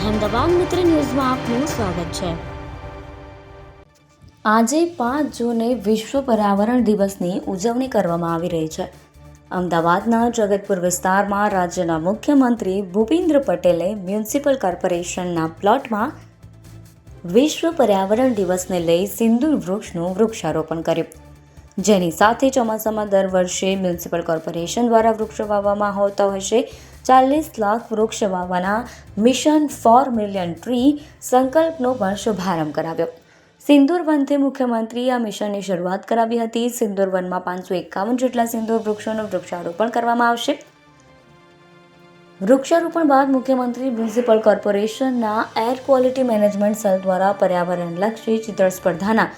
અહેમદાબાદ મિત્ર ન્યૂઝમાં આપનું સ્વાગત છે આજે પાંચ જૂને વિશ્વ પર્યાવરણ દિવસની ઉજવણી કરવામાં આવી રહી છે અમદાવાદના જગતપુર વિસ્તારમાં રાજ્યના મુખ્યમંત્રી ભૂપેન્દ્ર પટેલે મ્યુનિસિપલ કોર્પોરેશનના પ્લોટમાં વિશ્વ પર્યાવરણ દિવસને લઈ સિંદૂર વૃક્ષનું વૃક્ષારોપણ કર્યું જેની સાથે ચોમાસામાં દર વર્ષે મ્યુનિસિપલ કોર્પોરેશન દ્વારા વૃક્ષો વાવવામાં આવતા છે. ચાલીસ લાખ વૃક્ષ વાવવાના મિશન ફોર મિલિયન ટ્રી સંકલ્પનો પણ શુભારંભ કરાવ્યો. સિંદૂર વનથી મુખ્યમંત્રીએ આ મિશનની શરૂઆત કરાવી હતી. સિંદૂર વનમાં પાંચસો એકાવન જેટલા સિંદૂર વૃક્ષોનું વૃક્ષારોપણ કરવામાં આવશે. વૃક્ષારોપણ બાદ મુખ્યમંત્રી મ્યુનિસિપલ કોર્પોરેશનના એર ક્વોલિટી મેનેજમેન્ટ સેલ દ્વારા પર્યાવરણલક્ષી ચિત્ર સ્પર્ધાના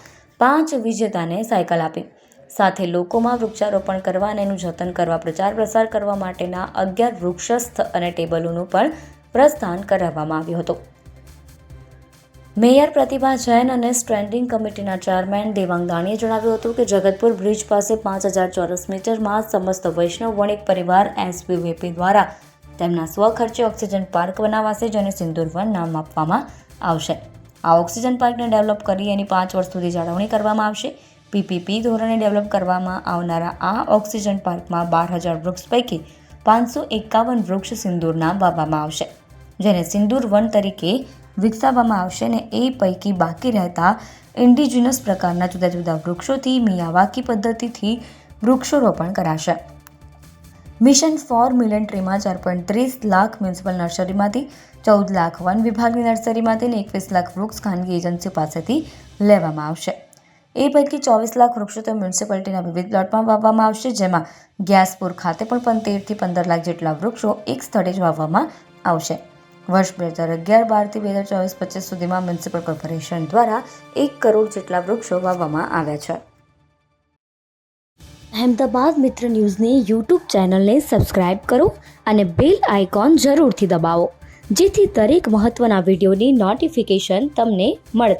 પાંચ વિજેતાને સાયકલ આપી. સાથે લોકોમાં વૃક્ષારોપણ કરવા અને એનું જતન કરવા, પ્રચાર પ્રસાર કરવા માટેના અગિયાર વૃક્ષસ્થ અને ટેબલોનું પણ પ્રસ્થાન કરાવવામાં આવ્યું હતું. મેયર પ્રતિભા જૈન અને સ્ટેન્ડિંગ કમિટીના ચેરમેન દેવાંગ દાણીએ જણાવ્યું હતું કે જગતપુર બ્રિજ પાસે પાંચ હજાર ચોરસ મીટરમાં સમસ્ત વૈષ્ણવ વણિક પરિવાર એસપીવીપી દ્વારા તેમના સ્વખર્ચે ઓક્સિજન પાર્ક બનાવાશે, જેને સિંદુરવન નામ આપવામાં આવશે. આ ઓક્સિજન પાર્કને ડેવલપ કરી એની પાંચ વર્ષ સુધી જાળવણી કરવામાં આવશે. પીપીપી ધોરણે ડેવલપ કરવામાં આવનારા આ ઓક્સિજન પાર્કમાં બાર હજાર વૃક્ષ પૈકી પાંચસો એકાવન વૃક્ષ સિંદૂરના વાવવામાં આવશે, જેને સિંદૂર વન તરીકે વિકસાવવામાં આવશે ને એ પૈકી બાકી રહેતા ઇન્ડિજિનસ પ્રકારના જુદા જુદા વૃક્ષોથી મિયાવાકી પદ્ધતિથી વૃક્ષોરોપણ કરાશે. મિશન ફોર મિલિયન ટ્રીમાં ચાર પોઈન્ટ ત્રીસ લાખ મ્યુનિસિપલ નર્સરીમાંથી ચૌદ લાખ વન વિભાગની નર્સરીમાંથી અને એકવીસ લાખ વૃક્ષ ખાનગી એજન્સી પાસેથી લેવામાં આવશે. એ પૈકી ચોવીસ લાખ વૃક્ષો તો મ્યુનિસિપાલિટીના વિવિધ પ્લોટમાં વાવવામાં આવશે, જેમાં ગ્યાસપુર ખાતે પણ પંતેરથી પંદર લાખ જેટલા વૃક્ષો એક સ્થળે જ વાવવામાં આવશે. વર્ષ બે હજાર અગિયાર બારથી બે હજાર ચોવીસ પચીસ સુધીમાં મ્યુનિસિપલ કોર્પોરેશન દ્વારા એક કરોડ જેટલા વૃક્ષો વાવવામાં આવ્યા છે. અહેમદાબાદ મિત્ર ન્યૂઝની યુટ્યુબ ચેનલને સબસ્ક્રાઇબ કરો અને બેલ આઇકોન જરૂરથી દબાવો, જેથી દરેક મહત્ત્વના વિડીયોની નોટિફિકેશન તમને મળતી